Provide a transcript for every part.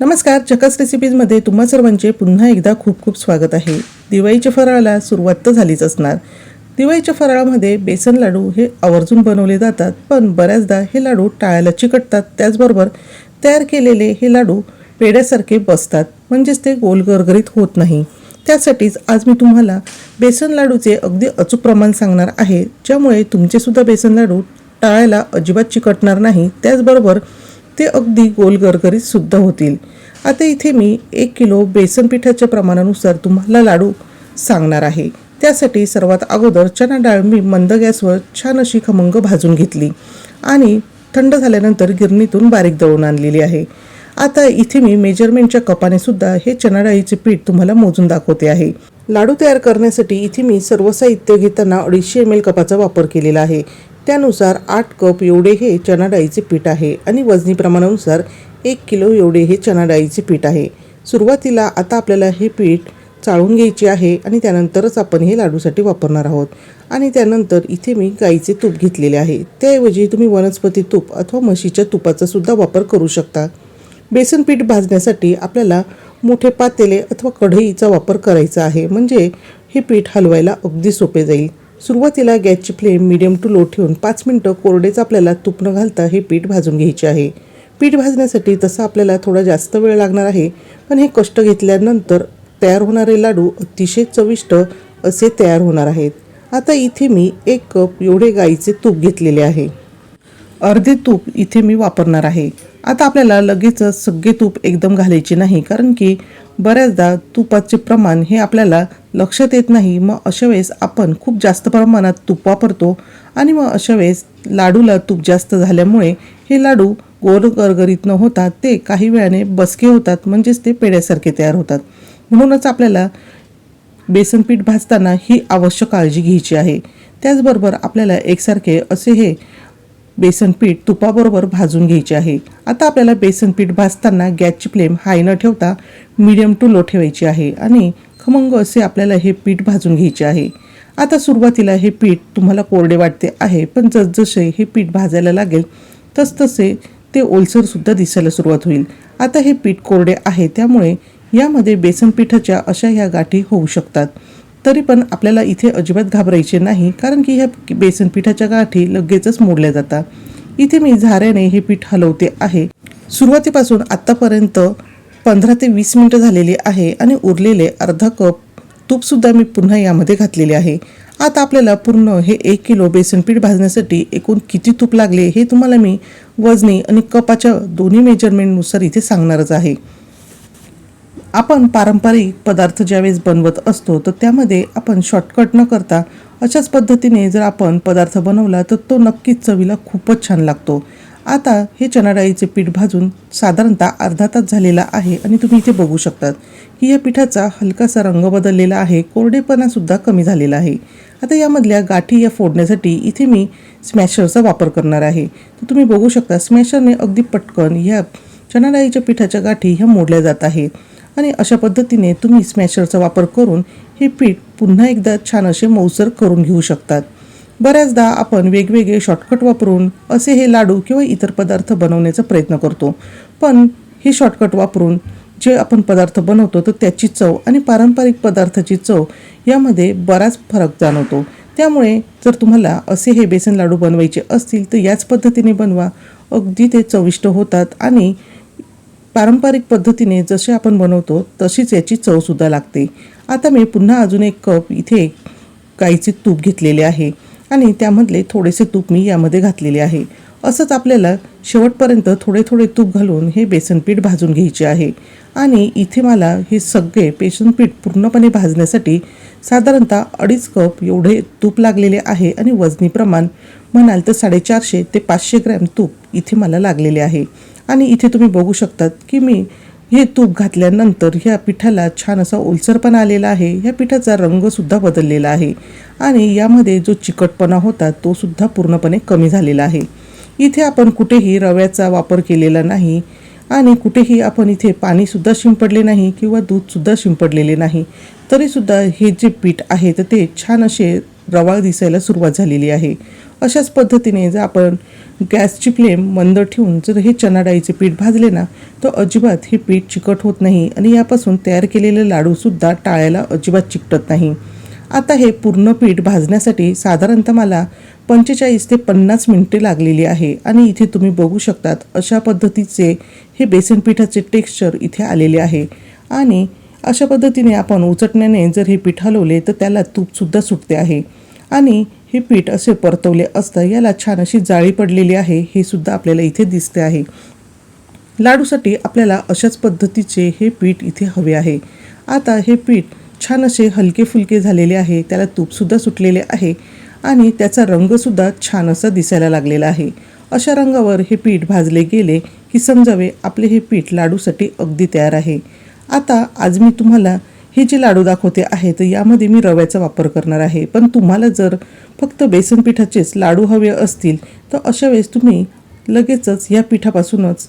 नमस्कार चकस रेसिपीजमध्ये तुम्हा सर्वांचे पुन्हा एकदा खूप खूप स्वागत आहे. दिवाळीच्या फराळाला सुरुवात तर झालीच असणार. दिवाळीच्या फराळामध्ये बेसन लाडू हे आवर्जून बनवले जातात पण बऱ्याचदा हे लाडू टाळायला चिकटतात. त्याचबरोबर तयार केलेले हे लाडू पेड्यासारखे बसतात म्हणजेच ते गोल गरगरीत होत नाही. त्यासाठीच आज मी तुम्हाला बेसन लाडूचे अगदी अचूक प्रमाण सांगणार आहे ज्यामुळे तुमचेसुद्धा बेसन लाडू टाळायला अजिबात चिकटणार नाही. त्याचबरोबर ते अगदी गोल गरगरीत सुद्धा होतील. आता इथे मी एक किलो बेसन पिठाच्या प्रमाणानुसार तुम्हाला लाडू सांगणार आहे. त्यासाठी सर्वात अगोदर चना डाळ मी मंद गॅसवर छान अशी खमंग भाजून घेतली आणि थंड झाल्यानंतर गिरणीतून बारीक दळून आणलेली आहे. आता इथे मी मेजरमेंटच्या कपाने सुद्धा हे चना डाळीचे पीठ तुम्हाला मोजून दाखवते आहे. लाडू तयार करण्यासाठी इथे मी सर्व साहित्य घेताना अडीचशे एम एल कपाचा वापर केलेला आहे. त्यानुसार आठ कप एवढे हे चणा डाळीचे पीठ आहे आणि वजनी प्रमाणानुसार एक किलो एवढे हे चणा डाळीचे पीठ आहे. सुरुवातीला आता आपल्याला हे पीठ चाळून घ्यायचे आहे आणि त्यानंतरच आपण हे लाडूसाठी वापरणार आहोत. आणि त्यानंतर इथे मी गाईचे तूप घेतलेले आहे. त्याऐवजी तुम्ही वनस्पती तूप अथवा म्हशीच्या तुपाचा सुद्धा वापर करू शकता. बेसन पीठ भाजण्यासाठी आपल्याला मोठे पातेले अथवा कढईचा वापर करायचा आहे. म्हणजे हे पीठ हलवायला अगदी सोपे जाईल. सुरुवातीला गॅसची फ्लेम मिडियम टू लो ठेवून पाच मिनटं कोरडेच आपल्याला तूप न घालता हे पीठ भाजून घ्यायचे आहे. पीठ भाजण्यासाठी तसं आपल्याला थोडा जास्त वेळ लागणार आहे पण हे कष्ट घेतल्यानंतर तयार होणारे लाडू अतिशय चविष्ट असे तयार होणार आहेत. आता इथे मी एक कप एवढे गाईचे तूप घेतलेले आहे. अर्धे तूप इथे मी वापरणार आहे. आता आपल्याला लगेचच सगळे तूप एकदम घालायचे नाही कारण की बऱ्याचदा तुपाचे प्रमाण हे आपल्याला लक्षात येत नाही. मग अशा वेळेस आपण खूप जास्त प्रमाणात तूप वापरतो आणि मग अशा वेळेस लाडूला तूप जास्त झाल्यामुळे हे लाडू गोल गरगरीत न होता ते काही वेळाने बसके होतात म्हणजेच ते पेड्यासारखे तयार होतात. म्हणूनच आपल्याला बेसन पीठ भाजताना ही आवश्यक काळजी घ्यायची आहे. त्याचबरोबर आपल्याला एकसारखे असे हे बेसन पीठ तुपाबरोबर भाजून घ्यायचे आहे. आता आपल्याला बेसन पीठ भाजताना गॅसची फ्लेम हाय न ठेवता मिडियम टू लो ठेवायची आहे आणि खमंग असे आपल्याला हे पीठ भाजून घ्यायचे आहे. आता सुरुवातीला हे पीठ तुम्हाला कोरडे वाटते आहे पण जसजसे हे पीठ भाजायला लागेल तसतसे ते ओलसरसुद्धा दिसायला सुरुवात होईल. आता हे पीठ कोरडे आहे त्यामुळे यामध्ये बेसन पिठाच्या अशा ह्या गाठी होऊ शकतात. तरी पण आपल्याला इथे अजिबात घाबरायचे नाही कारण की ह्या बेसन पिठाच्या गाठी लगेचच मोडल्या जातात. इथे मी झाऱ्याने हे पीठ हलवते आहे. सुरुवातीपासून आत्तापर्यंत पंधरा ते वीस मिनटं झालेली आहे आणि उरलेले अर्धा कप तूपसुद्धा मी पुन्हा यामध्ये घातलेले आहे. आता आपल्याला पूर्ण हे एक किलो बेसनपीठ भाजण्यासाठी एकूण किती तूप लागले हे तुम्हाला मी वजनी आणि कपाच्या दोन्ही मेजरमेंटनुसार इथे सांगणारच आहे. आपण पारंपरिक पदार्थ ज्यावेळेस बनवत असतो तर त्यामध्ये आपण शॉर्टकट न करता अशाच पद्धतीने जर आपण पदार्थ बनवला तर तो नक्कीच चवीला खूपच छान लागतो. आता हे चणाडाळीचे पीठ भाजून साधारणतः अर्धा तास झालेला आहे आणि तुम्ही इथे बघू शकतात. की या पिठाचा हलकासा रंग बदललेला आहे कोरडेपणासुद्धा कमी झालेला आहे. आता यामधल्या गाठी या फोडण्यासाठी इथे मी स्मॅशरचा वापर करणार आहे. तर तुम्ही बघू शकता स्मॅशरने अगदी पटकन या चणाडाळीच्या पिठाच्या गाठी ह्या मोडल्या जात आहेत. आणि अशा पद्धतीने तुम्ही स्मॅशरचा वापर करून हे पीठ पुन्हा एकदा छान असे मऊसर करून घेऊ शकतात. बऱ्याचदा आपण वेगवेगळे शॉर्टकट वापरून असे हे लाडू किंवा इतर पदार्थ बनवण्याचा प्रयत्न करतो. पण हे शॉर्टकट वापरून जे आपण पदार्थ बनवतो तर त्याची चव आणि पारंपरिक पदार्थाची चव यामध्ये बराच फरक जाणवतो. त्यामुळे जर तुम्हाला असे हे बेसन लाडू बनवायचे असतील तर याच पद्धतीने बनवा. अगदी ते चविष्ट होतात आणि पारंपरिक पद्धतीने जसे आपण बनवतो तशीच याची चवसुद्धा लागते. आता मी पुन्हा अजून एक कप इथे गाईचे तूप घेतलेले आहे आणि त्यामधले थोडेसे तूप मी यामध्ये घातलेले आहे. असंच आपल्याला शेवटपर्यंत थोडे थोडे तूप घालून हे बेसनपीठ भाजून घ्यायचे आहे. आणि इथे मला हे सगळे बेसनपीठ पूर्णपणे भाजण्यासाठी साधारणतः अडीच कप एवढे तूप लागलेले आहे आणि वजनी प्रमाण म्हणाल तर साडेचारशे ते पाचशे ग्रॅम तूप इथे मला लागलेले आहे. आणि इथे तुम्ही बघू शकतात की मी हे तूप घातल्यानंतर ह्या पिठाला छान असा ओलसरपणा आलेला आहे. ह्या पिठाचा रंगसुद्धा बदललेला आहे. आणि यामध्ये जो चिकटपणा होता तो सुद्धा पूर्णपणे कमी झालेला आहे. इथे आपण कुठेही रव्याचा वापर केलेला नाही आणि कुठेही आपण इथे पाणीसुद्धा शिंपडले नाही किंवा दूधसुद्धा शिंपडलेले नाही. तरीसुद्धा हे जे पीठ आहे तर ते छान असे रवाळ दिसायला सुरुवात झालेली आहे. अशाच पद्धतीने जर आपण गॅसची फ्लेम मंद ठेवून जर हे चणा डाळीचे पीठ भाजले ना तर अजिबात हे पीठ चिकट होत नाही आणि यापासून तयार केलेले लाडूसुद्धा टाळ्याला अजिबात चिकटत नाही. आता हे पूर्ण पीठ भाजण्यासाठी साधारणतः मला पंचेचाळीस ते पन्नास मिनटे लागलेली आहे आणि इथे तुम्ही बघू शकतात अशा पद्धतीचे हे बेसन पिठाचे टेक्स्चर इथे आलेले आहे. आणि अशा पद्धतीने आपण उचटण्याने जर हे पीठ हलवले तर त्याला तूपसुद्धा सुटते आहे. आणि हे पीठ असे परतवले असता याला छान अशी जाळी पडलेली आहे हे सुद्धा आपल्याला इथे दिसते आहे. लाडूसाठी आपल्याला अशाच पद्धतीचे हे पीठ इथे हवे आहे. आता हे पीठ छान असे हलके फुलके झालेले आहे त्याला तूपसुद्धा सुटलेले आहे आणि त्याचा रंगसुद्धा छान असा दिसायला लागलेला आहे. अशा रंगावर हे पीठ भाजले गेले की समजावे आपले हे पीठ लाडूसाठी अगदी तयार आहे. आता आज मी तुम्हाला हे जे लाडू दाखवते आहे तर यामध्ये मी रव्याचा वापर करणार आहे. पण तुम्हाला जर फक्त बेसन पिठाचेच लाडू हवे असतील तर अशा वेळेस तुम्ही लगेचच या पिठापासूनच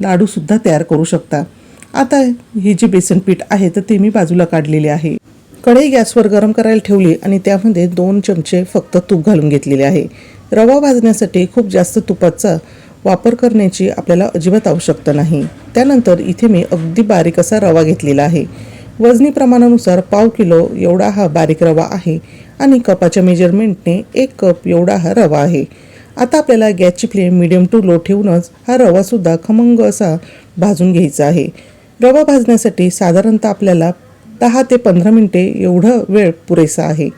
लाडूसुद्धा तयार करू शकता. आता हे जे बेसन पीठ आहे तर ते मी बाजूला काढलेले आहे. कढई गॅसवर गरम करायला ठेवली आणि त्यामध्ये दोन चमचे फक्त तूप घालून घेतलेले आहे. रवा भाजण्यासाठी खूप जास्त तुपाचा वापर करण्याची आपल्याला अजिबात आवश्यकता नाही. त्यानंतर इथे मी अगदी बारीक असा रवा घेतलेला आहे. वजनी प्रमाणानुसार पाव किलो एवढा हा बारीक रवा आहे आणि कपाच्या मेजरमेंटने एक कप एवढा हा रवा आहे. आता आपल्याला गॅसची फ्लेम मिडियम टू लो ठेवूनच हा रवासुद्धा खमंग असा भाजून घ्यायचा आहे. रवा भाजण्यासाठी साधारणतः आपल्याला दहा ते पंधरा मिनटे एवढं वेळ पुरेसा आहे.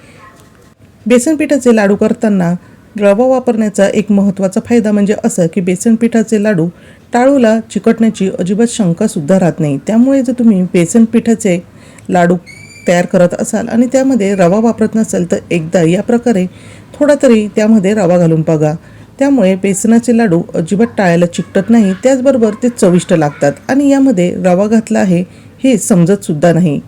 बेसन पिठाचे लाडू करताना रवा वापरण्याचा एक महत्त्वाचा फायदा म्हणजे असं की बेसन पिठाचे लाडू टाळूला चिकटण्याची अजिबात शंकासुद्धा राहत नाही. त्यामुळे जर तुम्ही बेसन पिठाचे लाडू तयार करत असाल आणि त्यामध्ये रवा वापरत नसाल तर एकदा या प्रकारे थोडा तरी त्यामध्ये रवा घालून बघा. त्यामुळे बेसनाचे लाडू अजिबात टाळायला चिकटत नाही. त्याचबरोबर ते चविष्ट लागतात आणि यामध्ये रवा घातला आहे हे समजतसुद्धा नाही.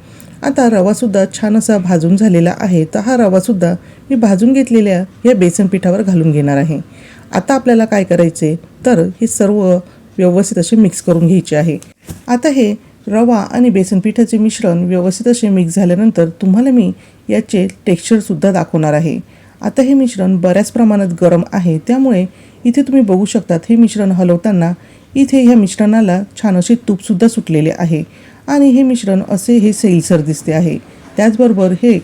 आता रवासुद्धा छान असा भाजून झालेला आहे तर हा रवासुद्धा मी भाजून घेतलेल्या या बेसन पिठावर घालून घेणार आहे. आता आपल्याला काय करायचे? तर हे सर्व व्यवस्थित असे मिक्स करून घ्यायचे आहे. आता हे रवा आणि बेसन पिठाचे मिश्रण व्यवस्थित असे मिक्स झाल्यानंतर तुम्हाला मी याचे टेक्स्चरसुद्धा दाखवणार आहे. आता हे मिश्रण बऱ्याच प्रमाणात गरम आहे त्यामुळे इथे तुम्ही बघू शकतात हे मिश्रण हलवताना इथे ह्या मिश्रणाला छान असे तूपसुद्धा सुटलेले आहे आणि हे मिश्रण असे हे सैलसर दिसते आहे. त्याचबरोबर हे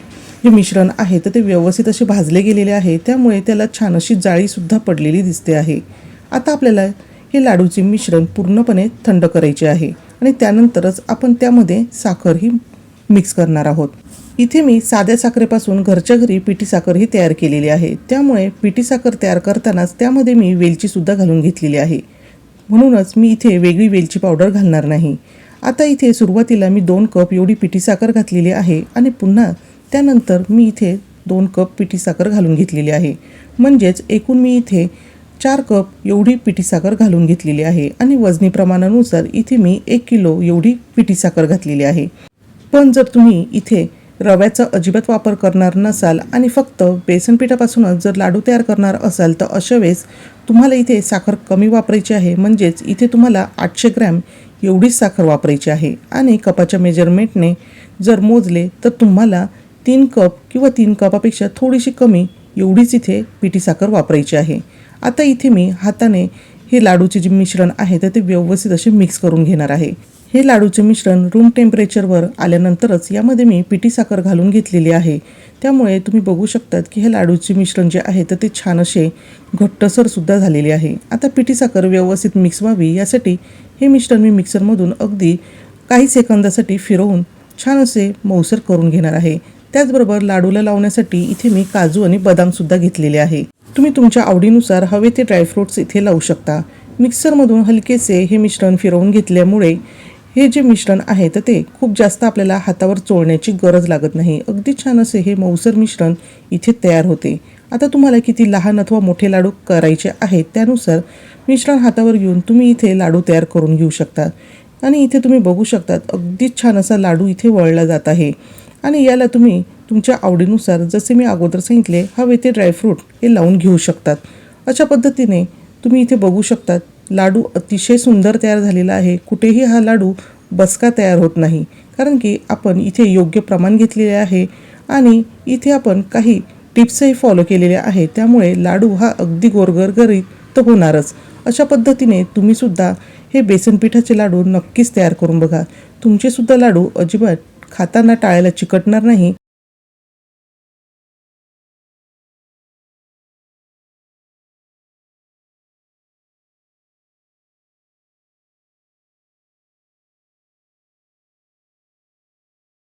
जे मिश्रण आहे तर ते व्यवस्थित असे भाजले गेलेले आहे त्यामुळे त्याला छान अशी जाळीसुद्धा पडलेली दिसते आहे. आता आपल्याला हे लाडूचे मिश्रण पूर्णपणे थंड करायचे आहे आणि त्यानंतरच आपण त्यामध्ये साखर ही मिक्स करणार आहोत. इथे मी साध्या साखरेपासून घरच्या घरी पिठी साखर ही तयार केलेली आहे. त्यामुळे पिठी साखर तयार करतानाच त्यामध्ये मी वेलचीसुद्धा घालून घेतलेली आहे. म्हणूनच मी इथे वेगळी वेलची पावडर घालणार नाही. आता इथे सुरुवातीला मी दोन कप एवढी पिठी साखर घातलेली आहे आणि पुन्हा त्यानंतर मी इथे दोन कप पिठी साखर घालून घेतलेली आहे. म्हणजेच एकूण मी इथे चार कप एवढी पिठी साखर घालून घेतलेली आहे आणि वजनी प्रमाणानुसार इथे मी एक किलो एवढी पिठी साखर घातलेली आहे. पण जर तुम्ही इथे रव्याचा अजिबात वापर करणार नसाल आणि फक्त बेसन पिठापासूनच जर लाडू तयार करणार असाल तर अशा वेळेस तुम्हाला इथे साखर कमी वापरायची आहे. म्हणजेच इथे तुम्हाला आठशे ग्रॅम एवढीच साखर वापरायची आहे आणि कपाच्या मेजरमेंटने जर मोजले तर तुम्हाला तीन कप किंवा तीन कपापेक्षा थोडीशी कमी एवढीच इथे पिठी साखर वापरायची आहे. आता इथे मी हाताने हे लाडूचे जे मिश्रण आहे तर ते व्यवस्थित असे मिक्स करून घेणार आहे. हे लाडूचे मिश्रण रूम टेम्परेचरवर आल्यानंतरच यामध्ये मी पिठी साखर घालून घेतलेली आहे. त्यामुळे तुम्ही बघू शकतात की हे लाडूचे मिश्रण जे आहे तर ते छान असे घट्टसरसुद्धा झालेले आहे. आता पिठी साखर व्यवस्थित मिक्स व्हावी यासाठी हे मिश्रण मी मिक्सरमधून अगदी काही सेकंदासाठी फिरवून छान असे मऊसर करून घेणार आहे. त्याचबरोबर लाडूला लावण्यासाठी इथे मी काजू आणि बदामसुद्धा घेतलेले आहे. तुम्ही तुमच्या आवडीनुसार हवे ते ड्रायफ्रूट्स इथे लावू शकता. मिक्सरमधून हलकेसे हे मिश्रण फिरवून घेतल्यामुळे हे जे मिश्रण आहे तर ते खूप जास्त आपल्याला हातावर चोळण्याची गरज लागत नाही. अगदी छान असे हे मऊसर मिश्रण इथे तयार होते. आता तुम्हाला किती लहान अथवा मोठे लाडू करायचे आहेत त्यानुसार मिश्रण हातावर घेऊन तुम्ही इथे लाडू तयार करून घेऊ शकता. आणि इथे तुम्ही बघू शकतात अगदीच छान असा लाडू इथे वळला जात आहे. आणि याला तुम्ही तुमच्या आवडीनुसार जसे मी अगोदर सांगितले हवे ते ड्रायफ्रूट हे लावून घेऊ शकतात. अशा पद्धतीने तुम्ही इथे बघू शकतात लाडू अतिशय सुंदर तयार झालेला आहे. कुठेही हा लाडू बसका तयार होत नाही कारण की आपण इथे योग्य प्रमाण घेतलेले आहे आणि इथे आपण काही टिप्सही फॉलो केलेले आहे. त्यामुळे लाडू हा अगदी गोरगरगरीत तर होणारच. अशा पद्धतीने तुम्हीसुद्धा हे बेसन पिठाचे लाडू नक्कीच तयार करून बघा. तुमचेसुद्धा लाडू अजिबात खाताना टाळायला चिकटणार नाही